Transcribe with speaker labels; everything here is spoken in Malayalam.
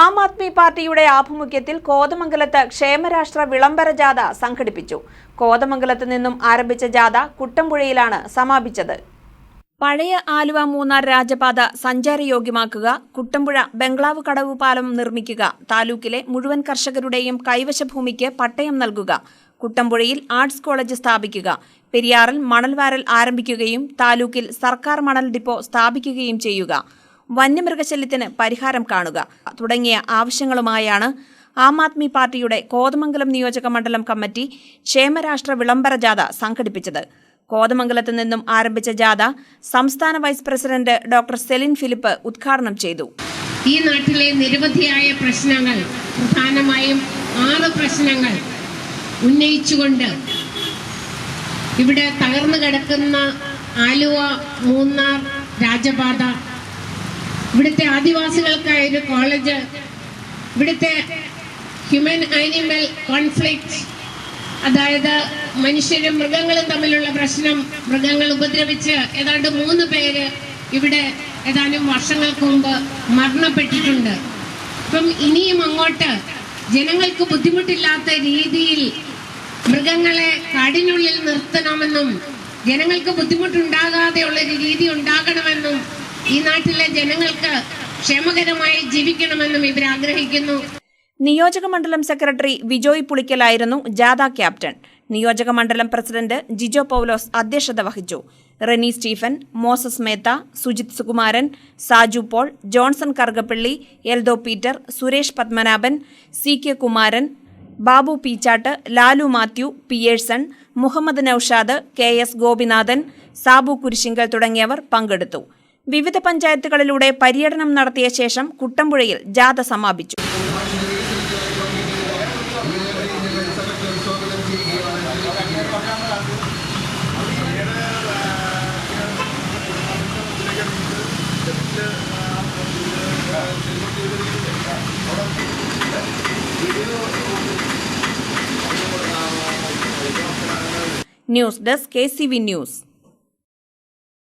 Speaker 1: ആം ആദ്മി പാർട്ടിയുടെ ആഭിമുഖ്യത്തിൽ കോതമംഗലത്ത് ക്ഷേമരാഷ്ട്ര വിളംബര ജാഥ സംഘടിപ്പിച്ചു. കോതമംഗലത്ത് നിന്നും ആരംഭിച്ച ജാഥ കുട്ടമ്പുഴയിലാണ് സമാപിച്ചത്. പഴയ ആലുവ മൂന്നാർ രാജപാത സഞ്ചാരയോഗ്യമാക്കുക കുട്ടമ്പുഴ ബംഗ്ലാവ് കടവ് പാലം നിർമ്മിക്കുക താലൂക്കിലെ മുഴുവൻ കർഷകരുടെയും കൈവശഭൂമിക്ക് പട്ടയം നൽകുക കുട്ടമ്പുഴയിൽ ആർട്സ് കോളേജ് സ്ഥാപിക്കുക പെരിയാറിൽ മണൽവാരൽ ആരംഭിക്കുകയും താലൂക്കിൽ സർക്കാർ മണൽ ഡിപ്പോ സ്ഥാപിക്കുകയും ചെയ്യുക. വന്യമൃഗശല്യത്തിന് പരിഹാരം കാണുക. തുടങ്ങിയ ആവശ്യങ്ങളുമായാണ് ആം ആദ്മി പാർട്ടിയുടെ കോതമംഗലം നിയോജക മണ്ഡലം കമ്മിറ്റി ക്ഷേമരാഷ്ട്ര വിളംബര ജാഥ സംഘടിപ്പിച്ചത്. കോതമംഗലത്ത് നിന്നും ആരംഭിച്ച ജാഥ സംസ്ഥാന vice president doctor Celine Philip ഉദ്ഘാടനം ചെയ്തു.
Speaker 2: ഈ നാട്ടിലെ നിരവധിയായ പ്രശ്നങ്ങൾ പ്രധാനമായും ആറ് പ്രശ്നങ്ങൾ ഉന്നയിച്ചുകൊണ്ട് ഇവിടെ തകർന്നു കിടക്കുന്ന ആലുവ മൂന്നാർ രാജപാത ഇവിടുത്തെ ആദിവാസികൾക്കായ ഒരു കോളേജ് ഇവിടുത്തെ ഹ്യൂമൻ ആനിമൽ കോൺഫ്ലിക്റ്റ് അതായത് മനുഷ്യരും മൃഗങ്ങളും തമ്മിലുള്ള പ്രശ്നം മൃഗങ്ങൾ ഉപദ്രവിച്ച് ഏതാണ്ട് മൂന്ന് പേര് ഇവിടെ ഏതാനും വർഷങ്ങൾക്ക് മുമ്പ് മരണപ്പെട്ടിട്ടുണ്ട്. അപ്പം ഇനിയും അങ്ങോട്ട് ജനങ്ങൾക്ക് ബുദ്ധിമുട്ടില്ലാത്ത രീതിയിൽ മൃഗങ്ങളെ കാടിനുള്ളിൽ നിർത്തണമെന്നും ജനങ്ങൾക്ക് ബുദ്ധിമുട്ടുണ്ടാകാതെയുള്ള ഒരു രീതി ഉണ്ടാകണമെന്നും ഈ നാട്ടിലെ ജനങ്ങൾക്ക് ക്ഷേമകരമായി ജീവിക്കണമെന്നും ഇവർ ആഗ്രഹിക്കുന്നു.
Speaker 1: നിയോജക മണ്ഡലം സെക്രട്ടറി വിജോയ് പുളിക്കലായിരുന്നു ജാഥ ക്യാപ്റ്റൻ. നിയോജക മണ്ഡലം പ്രസിഡന്റ് ജിജോ പൗലോസ് അധ്യക്ഷത വഹിച്ചു. Reni Stephen Moses Metha Sujith Sukumaran Saju Paul Johnson Karukappilly Eldho Peter Suresh Padmanabhan C K Kumaran Babu Peechatt Lalu Mathew Pearson Muhammad Noushad K S Gopinathan Sabu Kurisinkal തുടങ്ങിയവർ പങ്കെടുത്തു. വിവിധ പഞ്ചായത്തുകളിലൂടെ പര്യടനം നടത്തിയ ശേഷം കുട്ടമ്പുഴയിൽ ജാഥ സമാപിച്ചു. News desk K C V news.